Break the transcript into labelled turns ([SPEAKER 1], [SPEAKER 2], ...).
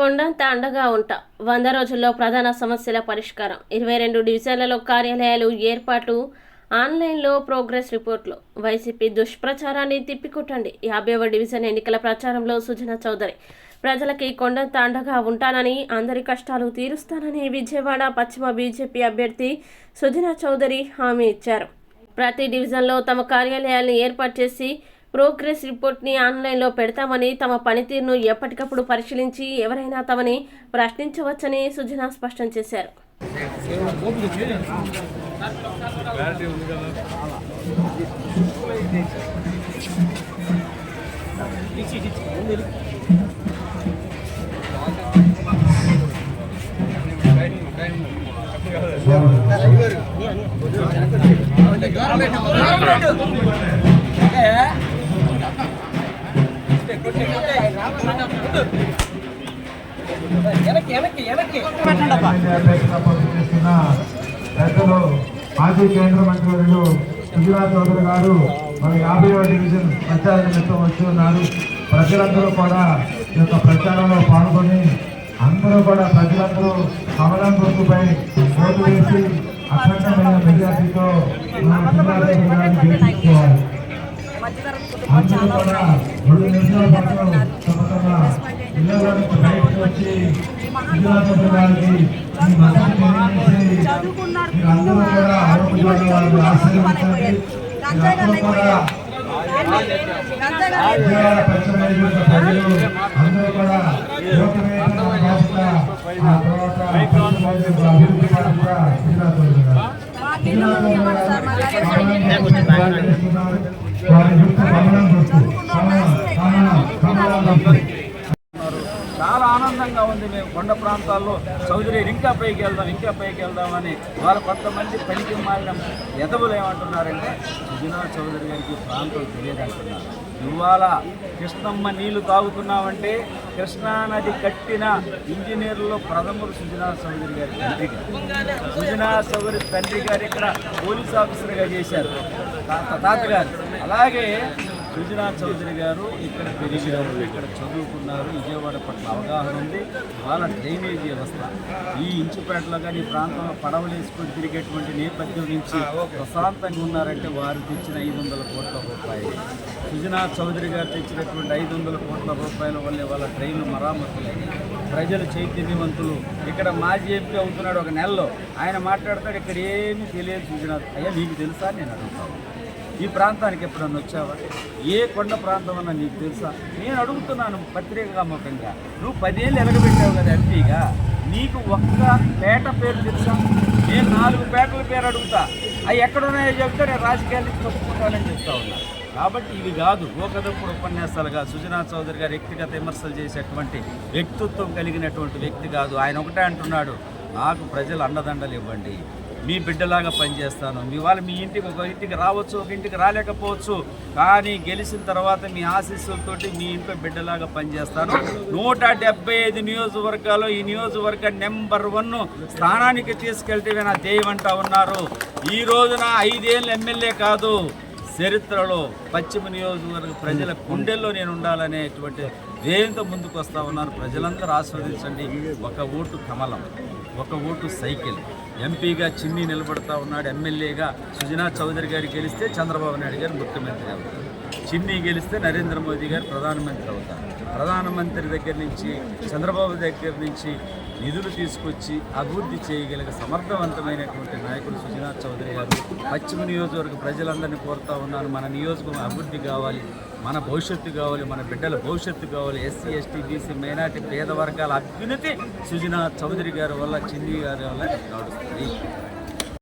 [SPEAKER 1] కొండంత అండగా ఉంటా. వంద రోజుల్లో ప్రధాన సమస్యల పరిష్కారం. ఇరవై రెండు డివిజన్లలో కార్యాలయాలు ఏర్పాటు ఆన్లైన్లో ప్రోగ్రెస్ రిపోర్ట్లు. వైసీపీ దుష్ప్రచారాన్ని తిప్పికొట్టండి. యాభైవ డివిజన్ ఎన్నికల ప్రచారంలో సుజన చౌదరి. ప్రజలకి కొండంత అండగా ఉంటానని అందరి కష్టాలు తీరుస్తానని విజయవాడ పశ్చిమ బీజేపీ అభ్యర్థి సుజన చౌదరి హామీ ఇచ్చారు. ప్రతి డివిజన్లో తమ కార్యాలయాలను ఏర్పాటు చేసి ప్రోగ్రెస్ రిపోర్ట్ని ఆన్లైన్లో పెడతామని తమ పనితీరును ఎప్పటికప్పుడు పరిశీలించి ఎవరైనా తమని ప్రశ్నించవచ్చని సుజన స్పష్టం చేశారు.
[SPEAKER 2] చేస్తున్న పెద్దలు మాజీ కేంద్ర మంత్రులు గుజరాత్ చౌదరి గారు మన యాభై డివిజన్ ప్రచార నిమిత్తం వచ్చి ఉన్నారు. ప్రజలందరూ కూడా ఈ యొక్క ప్రచారంలో పాల్గొని అందరూ కూడా ప్రజలందరూ కమలం గుర్తుపై ఓటు వేసి అఖండమైన మెజార్టీతో అందరూ కూడా అభివృద్ధి వారి యొక్క కమలం గుర్తు కమలం కమలం కమలం గుర్తు
[SPEAKER 3] చాలా ఆనందంగా ఉంది మేము కొండ ప్రాంతాల్లో చౌదరి ఇంకా పైకి వెళ్దాం ఇంకా పైకి వెళ్దామని వాళ్ళు కొంతమంది పనికి మారిన ఎదవులు ఏమంటున్నారంటే సుజనా చౌదరి గారికి ప్రాంతం తెలియదు అంటున్నారు ఇవాళ కృష్ణమ్మ నీళ్ళు తాగుతున్నామంటే కృష్ణానది కట్టిన ఇంజనీర్లో ప్రథముడు సుజనా చౌదరి గారి తండ్రి గారు. సుజనా చౌదరి తండ్రి గారు ఇక్కడ పోలీస్ ఆఫీసర్గా చేశారు. తాత తాతగారు. అలాగే సుజనా చౌదరి గారు ఇక్కడ పెరిగారు ఇక్కడ చదువుకున్నారు. విజయవాడ పట్ల అవగాహన ఉంది. వాళ్ళ డ్రైనేజీ వ్యవస్థ. ఈ ఇంచుపేటలో కానీ ఈ ప్రాంతంలో పడవలు వేసుకొని తిరిగేటువంటి నేపథ్యం నుంచి ప్రశాంతంగా ఉన్నారంటే వారు తెచ్చిన ఐదు వందల కోట్ల రూపాయలు. సుజనా చౌదరి గారు తెచ్చినటువంటి ఐదు వందల కోట్ల రూపాయల వల్లే వాళ్ళ ట్రైన్లు మరామతులైనవి ప్రజలు చైతన్యవంతులు. ఇక్కడ మాజీ ఎంపీ అవుతున్నాడు ఒక నెలలో. ఆయన మాట్లాడతాడు ఇక్కడ ఏమీ తెలియదు సుజనా అయ్యా నీకు తెలుసా? నేను అడుగుతాను. ఈ ప్రాంతానికి ఎప్పుడన్నా వచ్చావా? ఏ కొండ ప్రాంతం అన్నా నీకు తెలుసా? నేను అడుగుతున్నాను పత్రికగా ముఖంగా. నువ్వు పదేళ్ళు ఎలగబెట్టావు కదా ఎంపీగా. నీకు ఒక్క పేట పేరు తెలుసా? నేను నాలుగు పేటల పేరు అడుగుతా. అవి ఎక్కడున్నాయో చెప్తే నేను రాజకీయాలకి తప్పుకుంటానని చెప్తా ఉన్నా. కాబట్టి ఇవి కాదు లోకదప్పుడు ఉపన్యాసాలుగా సుజనా చౌదరి గారు వ్యక్తిగత విమర్శలు చేసేటువంటి వ్యక్తిత్వం కలిగినటువంటి వ్యక్తి కాదు. ఆయన ఒకటే అంటున్నాడు నాకు ప్రజలు అండదండలు ఇవ్వండి. మీ బిడ్డలాగా పనిచేస్తాను. మీ మీ ఇంటికి ఒక ఇంటికి రావచ్చు ఒక ఇంటికి రాలేకపోవచ్చు. కానీ గెలిచిన తర్వాత మీ ఆశీస్సులతో మీ ఇంట్లో బిడ్డలాగా పనిచేస్తాను. నూట డెబ్బై ఐదు నియోజకవర్గాలు ఈ నియోజకవర్గ నెంబర్ వన్ స్థానానికి తీసుకెళ్తే నా దేవంటా అంటా ఉన్నారు. ఈ రోజున ఐదేళ్ళు ఎమ్మెల్యే కాదు చరిత్రలో పశ్చిమ నియోజకవర్గ ప్రజల గుండెల్లో నేను ఉండాలనేటువంటి ధ్యేయంతో ముందుకు వస్తా ఉన్నారు. ప్రజలందరూ ఆస్వాదించండి. ఒక ఓటు కమలం ఒక ఓటు సైకిల్. ఎంపీగా చిన్ని నిలబడతా ఉన్నాడు ఎమ్మెల్యేగా సుజనా చౌదరి గారు గెలిస్తే చంద్రబాబు నాయుడు గారు ముఖ్యమంత్రి అవుతారు. చిన్ని గెలిస్తే నరేంద్ర మోదీ గారు ప్రధానమంత్రి అవుతారు. ప్రధానమంత్రి దగ్గర నుంచి చంద్రబాబు దగ్గర నుంచి నిధులు తీసుకొచ్చి అభివృద్ధి చేయగలిగే సమర్థవంతమైనటువంటి నాయకుడు సుజనా చౌదరి గారు. పశ్చిమ నియోజకవర్గ ప్రజలందరినీ కోరుతా ఉన్నాను. మన నియోజకవర్గం అభివృద్ధి కావాలి. మన భవిష్యత్తు కావాలి మన బిడ్డల భవిష్యత్తు కావాలి. ఎస్సీ ఎస్టీ బీసీ మైనార్టీ పేద వర్గాల అభ్యున్నతి సుజనా చౌదరి గారి వల్ల చిన్ని గారి వల్ల నడుస్తుంది.